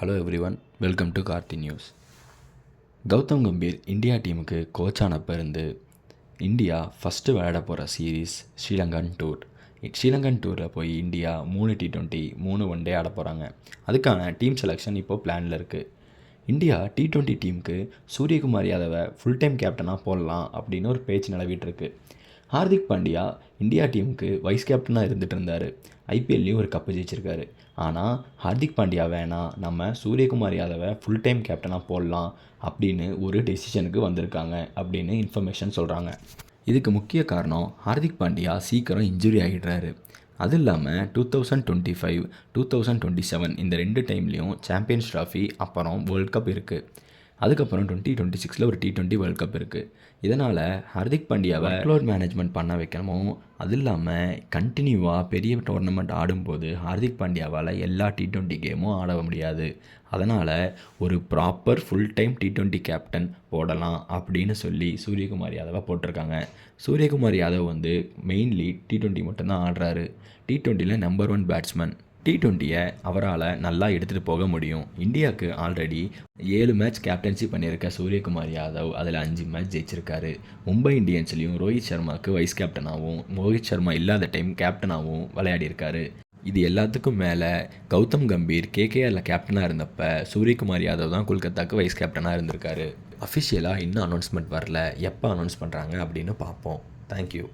Hello everyone welcome to Karthi news Gautam Gambhir India டீமுக்கு கோச்சானப்ப இருந்து இந்தியா ஃபஸ்ட்டு விளையாட போகிற series Sri Lankan tour Sri Lankan டூரில் போய் இந்தியா மூணு டி டுவெண்ட்டி மூணு ஒன் டே ஆட போகிறாங்க அதுக்கான டீம் செலெக்ஷன் இப்போது பிளானில் இருக்குது இந்தியா டி டுவெண்ட்டி டீமுக்கு சூரியகுமார் யாதவை ஃபுல் டைம் கேப்டனாக போடலாம் அப்படின்னு ஒரு பேச்சு நிலவிட்டுருக்கு ஹார்திக் பாண்டியா இந்தியா டீமுக்கு வைஸ் கேப்டனாக இருந்துட்டு இருந்தார். ஐபிஎல்லையும் ஒரு கப்பு ஜெயிச்சிருக்காரு. ஆனால் ஹார்திக் பாண்டியா வேணாம் நம்ம சூரியகுமார் யாதவை ஃபுல் டைம் கேப்டனாக போடலாம் அப்படின்னு ஒரு டெசிஷனுக்கு வந்திருக்காங்க அப்படின்னு இன்ஃபர்மேஷன் சொல்கிறாங்க இதுக்கு முக்கிய காரணம் ஹார்திக் பாண்டியா சீக்கிரம் இன்ஜுரி ஆகிடுறாரு அது இல்லாமல் two thousand twenty five two thousand twenty seven இந்த ரெண்டு டைம்லேயும் சாம்பியன்ஸ் ட்ராஃபி அப்புறம் வேர்ல்ட் கப் இருக்குது அதுக்கப்புறம் டுவெண்ட்டி டுவெண்ட்டி சிக்ஸில் ஒரு டி டுவெண்ட்டி வேர்ல்ட் கப் இருக்குது இதனால் ஹர்திக் பாண்டியாவை க்ளோட் மேனேஜ்மெண்ட் பண்ண வைக்கணும்? அது இல்லாமல் கண்டினியூவாக பெரிய டோர்னமெண்ட் ஆடும்போது ஹார்திக் பாண்டியாவால் எல்லா டி டுவெண்ட்டி கேமும் ஆட முடியாது. அதனால் ஒரு proper full time T twenty captain போடலாம் அப்படின்னு சொல்லி சூரியகுமார் யாதவை போட்டிருக்காங்க. சூரியகுமார் யாதவ் வந்து மெயின்லி டி டுவெண்ட்டி மட்டும்தான் ஆடுறாரு. டி டுவெண்ட்டியில் நம்பர் ஒன் பேட்ஸ்மேன் டி டுவெண்ட்டியை அவரால் நல்லா எடுத்துகிட்டு போக முடியும். இந்தியாவுக்கு ஆல்ரெடி ஏழு மேட்ச் கேப்டன்சி பண்ணியிருக்க சூரியகுமார் யாதவ் அதில் அஞ்சு மேட்ச் ஜெயிச்சிருக்காரு. மும்பை இந்தியன்ஸ்லேயும் ரோஹித் சர்மாவுக்கு வைஸ் கேப்டனாகவும் ரோஹித் சர்மா இல்லாத டைம் கேப்டனாகவும் விளையாடியிருக்காரு இது எல்லாத்துக்கும் மேலே கௌதம் கம்பீர் கேகேஆரில் கேப்டனாக இருந்தப்ப சூரியகுமார் யாதவ் தான் கொல்கத்தாவுக்கு வைஸ் கேப்டனாக இருந்திருக்காரு. அஃபிஷியலாக இன்னும் அனௌன்ஸ்மெண்ட் வரல. எப்போ அனௌன்ஸ் பண்ணுறாங்க அப்படின்னு பார்ப்போம். தேங்க்யூ